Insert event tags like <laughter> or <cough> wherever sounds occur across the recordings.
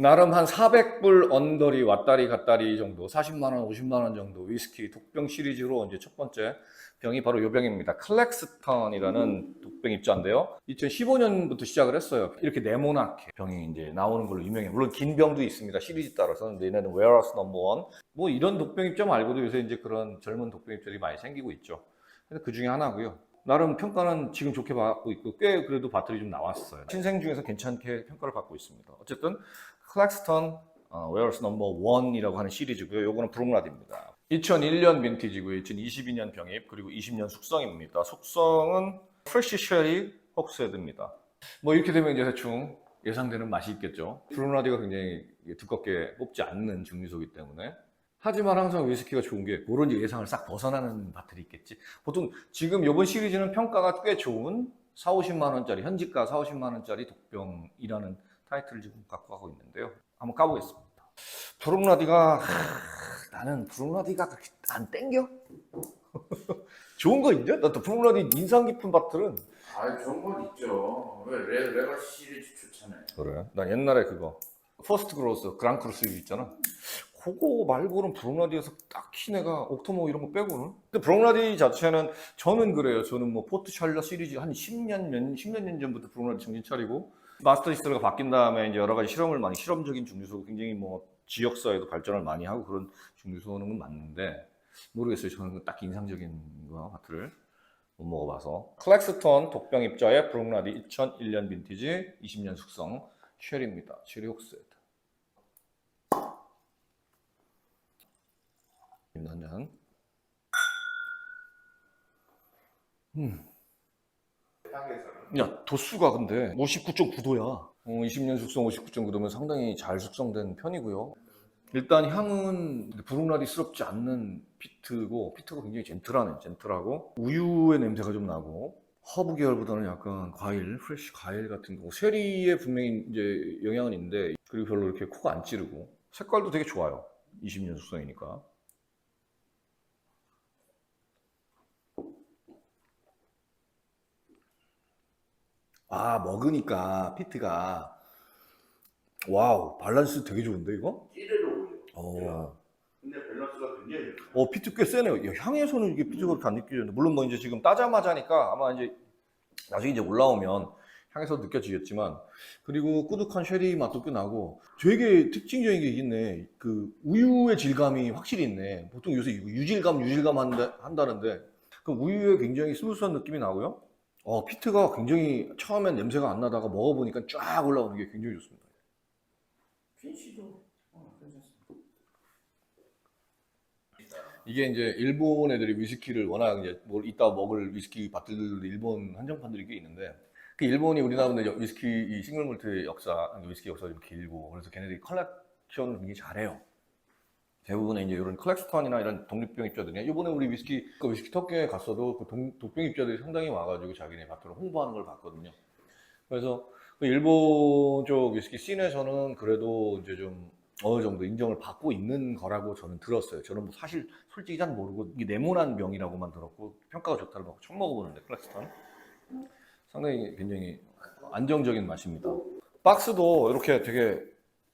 나름 한 400불 언더리 왔다리 갔다리 정도 40만 원, 50만 원 정도 위스키 독병 시리즈로 이제 첫 번째 병이 바로 요 병입니다. 클렉스턴이라는 독병 입자인데요. 2015년부터 시작을 했어요. 이렇게 네모나게 병이 이제 나오는 걸로 유명해요. 물론 긴 병도 있습니다. 시리즈 따라서. 근데 얘네는 웨어러스 넘버 원. 뭐 이런 독병 입자 말고도 요새 이제 그런 젊은 독병 입자들이 많이 생기고 있죠. 그 중에 하나고요. 나름 평가는 지금 좋게 받고 있고 꽤 그래도 바틀이 좀 나왔어요. 신생 중에서 괜찮게 평가를 받고 있습니다. 어쨌든 클렉스턴 웨어러스 넘버 원이라고 하는 시리즈고요. 요거는 브롱라드입니다. 2001년 빈티지고요. 2022년 병입 그리고 20년 숙성입니다. 숙성은 프레시 쉐리 헉스헤드입니다. 뭐 이렇게 되면 이제 대충 예상되는 맛이 있겠죠. 브롱라디가 굉장히 두껍게 뽑지 않는 증류소이기 때문에 하지만 항상 위스키가 좋은 게 그런 예상을 싹 벗어나는 바틀이 있겠지. 보통 지금 이번 시리즈는 평가가 꽤 좋은 4, 50만 원짜리 현지가 4, 50만 원짜리 독병이라는 타이틀을 지금 갖고 가고 있는데요. 한번 까보겠습니다. 브롱라디가 나는 브롱라디가 그렇게 안 땡겨. <laughs> 좋은 거 있냐? 나또 브롱라디 인상 깊은 바틀은 아 좋은 건 있죠. 왜 레, 레거시 시리즈 좋잖아요. 그래. 난 옛날에 그거 퍼스트 그로스 그랑크루스 있잖아. 그거 말고는 브롱라디에서 딱히 내가 옥토모 이런 거 빼고는. 근데 브롱라디 자체는 저는 그래요. 저는 뭐 포트 샬러 시리즈 한 10년 몇 10년 년 전부터 브롱라디 정신 차리고 마스터 디스터가 바뀐 다음에 이제 여러 가지 실험을 많이 실험적인 중류소 굉장히 뭐 지역사회도 발전을 많이 하고 그런 중류소는 건 맞는데 모르겠어요. 저는 딱 인상적인 거 하트를 못 먹어봐서. 클렉스턴 독병 입자의 브롱라디 2001년 빈티지 20년 숙성 쉐리입니다. 쉐리 옥스헤드. 한 잔. 음. 야 도수가 근데. 59.9도야. 어, 20년 숙성 59.9도면 상당히 잘 숙성된 편이고요. 일단 향은 브룩라디스럽지 않는 피트고 피트가 굉장히 젠틀하네 젠틀하고. 우유의 냄새가 좀 나고. 허브 계열보다는 약간 과일 프레쉬 과일 같은 거. 쉐리에 분명히 이제 영향은 있는데 그리고 별로 이렇게 코가 안 찌르고. 색깔도 되게 좋아요. 20년 숙성이니까 아 먹으니까 피트가 와우 밸런스 되게 좋은데 이거? 찌르러 올려. 어. 근데 밸런스가 굉장히. 어, 피트 꽤 세네요. 야, 향에서는 이게 피트가 그렇게 안 느껴지는데, 물론 뭐 이제 지금 따자마자니까 아마 이제 나중에 이제 올라오면 향에서 느껴지겠지만, 그리고 꾸덕한 쉐리 맛도 꽤 나고, 되게 특징적인 게 있네. 그 우유의 질감이 확실히 있네. 보통 요새 유질감, 유질감 한다, 한다는데, 그 우유에 굉장히 스무스한 느낌이 나고요. 어, 피트가 굉장히 처음엔 냄새가 안 나다가 먹어보니까 쫙 올라오는 게 굉장히 좋습니다. 퀸시도 어, 괜찮습니다. 이게 이제 일본 애들이 위스키를 워낙 이제 뭘 이따 먹을 위스키 바틀들도 일본 한정판들이 꽤 있는데 그 일본이 우리나라보다 위스키 이 싱글 몰트 역사 위스키 역사가 좀 길고 그래서 걔네들이 컬렉션을 굉장히 잘해요. 대부분의 이제 이런 컬렉스턴이나 이런 독립병 입자들이 이번에 우리 위스키 그 위스키 터키에 갔어도 그 동- 독병 입자들이 상당히 와가지고 자기네 바틀을 홍보하는 걸 봤거든요. 그래서 그 일본 쪽 위스키 씬에서는 그래도 이제 좀 어느 정도 인정을 받고 있는 거라고 저는 들었어요. 저는 뭐 사실 솔직히 잘 모르고 이게 네모난 병이라고만 들었고 평가가 좋다는 거 처음 먹어보는데 클래스턴 상당히 굉장히 안정적인 맛입니다. 박스도 이렇게 되게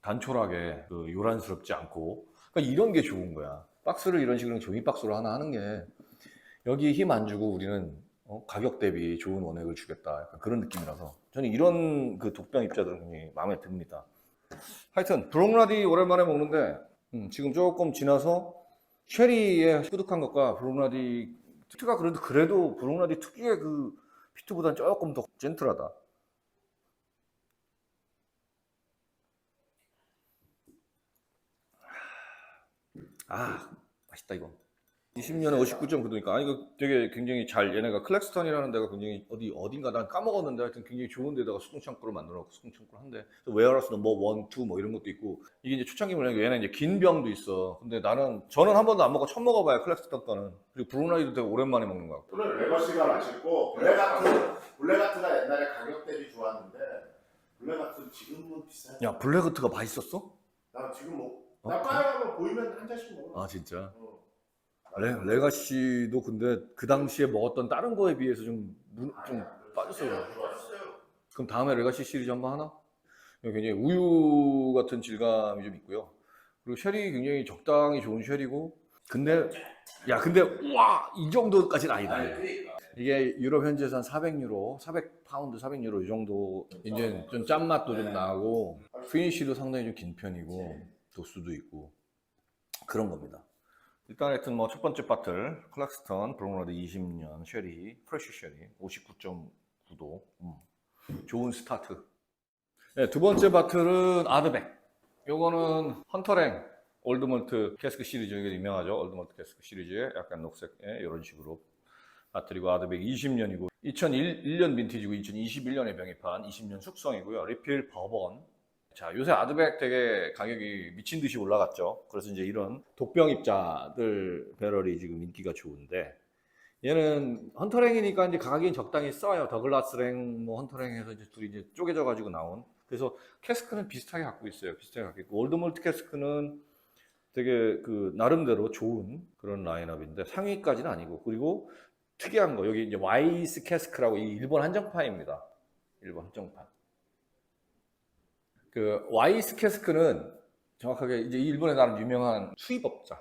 단촐하게 그 요란스럽지 않고 그러니까 이런 게 좋은 거야. 박스를 이런 식으로 종이 박스로 하나 하는 게 여기에 힘안 주고 우리는 어, 가격 대비 좋은 원액을 주겠다. 약간 그런 느낌이라서 저는 이런 그 독병 입자들은 굉장히 마음에 듭니다. 하여튼 브롱라디 오랜만에 먹는데 음, 지금 조금 지나서 쉐리의 뿌듯한 것과 브롱라디 피트가 그래도 그래도 브롱라디 특유의 그 피트보다는 조금 더 젠틀하다. 아 맛있다 이거. 20년에 59.9도니까. 아 이거 되게 굉장히 잘 얘네가 클렉스턴이라는 데가 굉장히 어디 어딘가 난 까먹었는데 하여튼 굉장히 좋은 데다가 수동 창고를 만들어 놓고 수동 창고를 한대. 웨어러스 넘버 원, 투 뭐 이런 것도 있고. 이게 이제 초창기 물량이 얘는 이제 긴 병도 있어. 근데 나는 저는 한 번도 안 먹어 처음 먹어봐요 클렉스턴 거는. 그리고 브루나이도 되게 오랜만에 먹는 거 같고. 또는 레거시가 맛있고 블랙아트 블랙아트가 옛날에 가격 대비 좋았는데 블랙아트 지금은 비싸요. 야 블랙어트가 맛있었어? 나 지금 뭐 어? 나 빨간 보이면 한 잔씩 먹어. 아 진짜 어. 레, 레가시도 근데 그 당시에 먹었던 다른 거에 비해서 좀, 문- 좀 빠졌어요 좋았어요. 그럼 다음에 레가시 시리즈 한번 하나? 굉장히 우유 같은 질감이 좀 있고요. 그리고 쉘이 굉장히 적당히 좋은 쉘이고 근데 야 근데 와이 정도까지는 아니다. 아니 그러니까 이게 유럽 현지에서 한 400유로, 400파운드, 400유로 이 정도 이제 좀 짠맛도 좀 나고 피니쉬도 상당히 좀 긴 편이고 도수도 있고 그런 겁니다. 일단 하여튼 뭐 첫 번째 바틀 클락스턴 브롱로드 20년 쉐리 프레쉬 쉐리 59.9도 음, 좋은 스타트. 네, 두 번째 바틀은 아드백. 요거는 헌터랭 올드몰트 캐스크 시리즈 이게 유명하죠. 올드몰트 캐스크 시리즈의 약간 녹색 예, 이런 식으로 바틀이고 아드백 20년이고 2001년 빈티지고 2021년에 병입한 20년 숙성이고요. 리필 버번. 자, 요새 아드백 되게 가격이 미친 듯이 올라갔죠. 그래서 이제 이런 독병 입자들 배럴이 지금 인기가 좋은데 얘는 헌터랭이니까 이제 가격이 적당히 써요. 더글라스랭, 뭐 헌터랭해서 이제 둘이 이제 쪼개져 가지고 나온. 그래서 캐스크는 비슷하게 갖고 있어요. 비슷하게 갖고 있고 올드몰트 캐스크는 되게 그 나름대로 좋은 그런 라인업인데 상위까지는 아니고 그리고 특이한 거 여기 이제 와이스 캐스크라고 이 일본 한정판입니다. 일본 한정판. 그 와이스 캐스크는 정확하게 이제 이 일본에 나름 유명한 수입업자.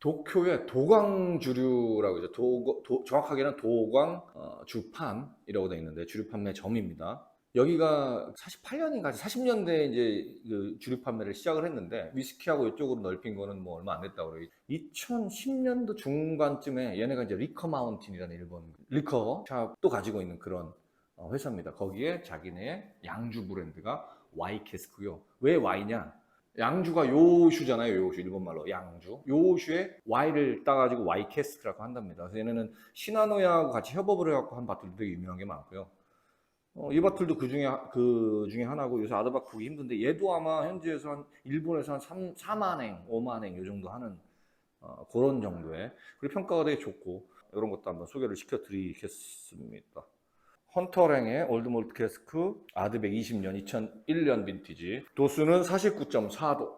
도쿄의 도광주류라고 이제 도, 도- 정확하게는 도광 어, 주판이라고 되어 있는데 주류 판매점입니다. 여기가 48년인가 40년대에 이제 그 주류 판매를 시작을 했는데 위스키하고 이쪽으로 넓힌 거는 뭐 얼마 안 됐다고 그래요. 2010년도 중반쯤에 얘네가 이제 리커 마운틴이라는 일본 리커 샵도 가지고 있는 그런 어, 회사입니다. 거기에 자기네 양주 브랜드가 와이 캐스크요. 왜 와이냐? 양주가 요슈잖아요. 요슈 일본말로 양주. 요슈에 와이를 따가지고 와이 캐스크라고 한답니다. 그래서 얘네는 시나노야하고 같이 협업을 해갖고 한 바틀도 되게 유명한 게 많고요. 어, 이 바틀도 그 중에 그 중에 하나고 요새 아드박 구기 힘든데 얘도 아마 현지에서 한 일본에서 한 3, 4만행, 5만행 요 정도 하는 어, 그런 정도의 그리고 평가가 되게 좋고 이런 것도 한번 소개를 시켜드리겠습니다. 헌터랭의 올드몰트 캐스크 아드백 20년 2001년 빈티지. 도수는 49.4도.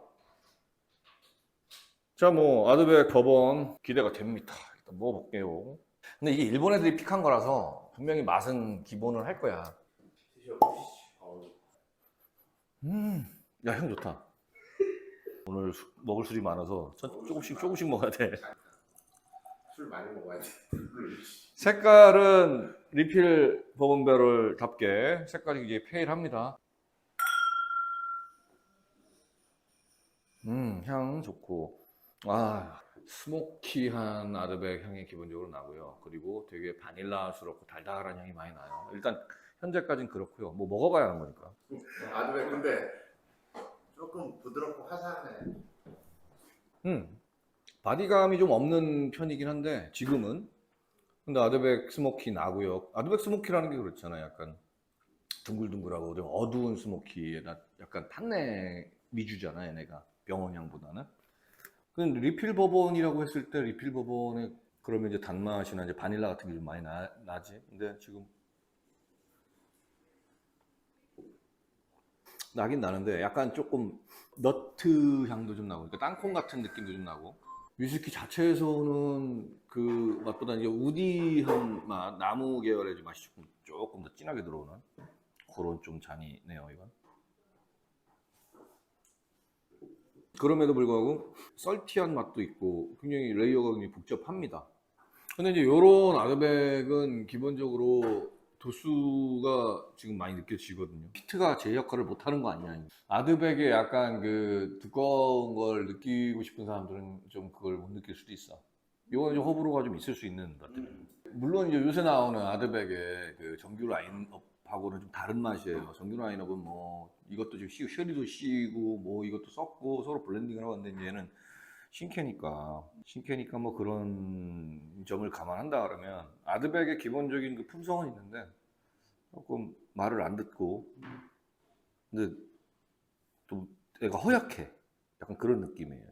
자뭐 아드백 버번 기대가 됩니다. 일단 먹어볼게요. 근데 이게 일본 애들이 픽한 거라서 분명히 맛은 기본을 할 거야. 음, 야, 향 좋다. 오늘 수- 먹을 술이 많아서 천- 조금씩 조금씩 먹어야 돼. 술 많이 먹어야 돼. <laughs> 색깔은 리필 버번 배럴답게 색깔이 이게 페일합니다. 음, 향 좋고, 아, 스모키한 아드백 향이 기본적으로 나고요. 그리고 되게 바닐라스럽고 달달한 향이 많이 나요. 일단 현재까지는 그렇고요. 뭐 먹어봐야 하는 거니까. 아드백 근데 조금 부드럽고 화사하네. 음, 바디감이 좀 없는 편이긴 한데 지금은 근데 아드백 스모키 나고요. 아드백 스모키라는 게 그렇잖아요. 약간 둥글둥글하고 좀 어두운 스모키에다 약간 탄내 위주잖아요. 얘네가 병원향보다는. 근데 리필 버번이라고 했을 때 리필 버번에 그러면 이제 단맛이나 이제 바닐라 같은 게 좀 많이 나, 나지. 근데 지금 나긴 나는데 약간 조금 너트 향도 좀 나고, 그러니까 땅콩 같은 느낌도 좀 나고. 위스키 자체에서는 그 맛보다 이제 우디한 맛, 나무 계열의 좀 맛이 조금 조금 더 진하게 들어오는 그런 좀 잔이네요, 이건. 그럼에도 불구하고 썰티한 맛도 있고 굉장히 레이어가 굉장히 복잡합니다. 근데 이제 이런 아드백은 기본적으로 도수가 지금 많이 느껴지거든요. 피트가 제 역할을 못 하는 거 아니냐. 아드백에 약간 그 두꺼운 걸 느끼고 싶은 사람들은 좀 그걸 못 느낄 수도 있어. 이건 좀 호불호가 좀 있을 수 있는 것들. 물론 이제 요새 나오는 아드백의 그 정규 라인업하고는 좀 다른 맛이에요. 정규 라인업은 뭐 이것도 지금 시, 쉐리도 씨고 뭐 이것도 섞고 서로 블렌딩을 하고 있는데 얘는 신캐니까. 신캐니까 뭐 그런 점을 감안한다 그러면 아드백의 기본적인 그 품성은 있는데 조금 말을 안 듣고. 근데 또 애가 허약해. 약간 그런 느낌이에요.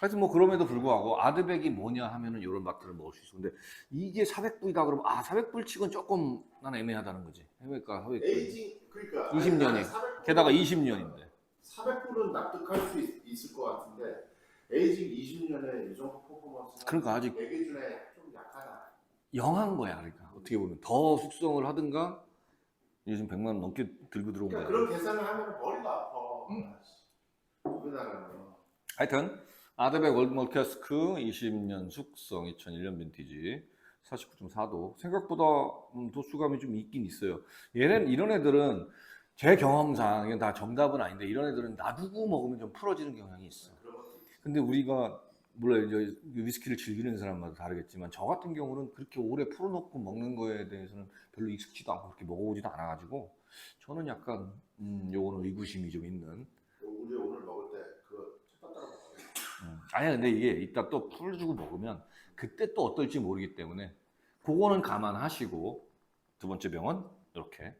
하여튼 뭐 그럼에도 불구하고 아드백이 뭐냐 하면은 이런 맛들을 먹을 수 있어. 근데 이게 400불이다 그러면 아 400불 치곤 조금 난 애매하다는 거지. 해외가 400불 에이징 그러니까 20 년이. 게다가 20년인데. 400불은 납득할 수 있, 있을 것 같은데 에이징 20년에 이 정도 퍼포먼스 그러니까 아직 대기준에 좀 약하다. 영한 거야 그러니까 어떻게 보면 더 숙성을 하든가 요즘 100만 원 넘게 들고 들어온 그러니까 거예요. 그런 계산을 하면 머리가 아파. 음. 우리나라는. 하여튼 아드백 월드 멀티스크 20년 숙성 2001년 빈티지 49.4도 생각보다 음, 도수감이 좀 있긴 있어요. 얘는 이런 애들은 제 경험상 이건 다 정답은 아닌데 이런 애들은 놔두고 먹으면 좀 풀어지는 경향이 있어. 근데 우리가 물론 이제 위스키를 즐기는 사람마다 다르겠지만 저 같은 경우는 그렇게 오래 풀어놓고 먹는 거에 대해서는 별로 익숙지도 않고 그렇게 먹어보지도 않아가지고 저는 약간 음 요거는 의구심이 좀 있는 우리 오늘 먹을 때 그거 첫 따라 먹어요. 음. 아니야 근데 이게 이따 또 풀어주고 먹으면 그때 또 어떨지 모르기 때문에 그거는 감안하시고 두 번째 병은 이렇게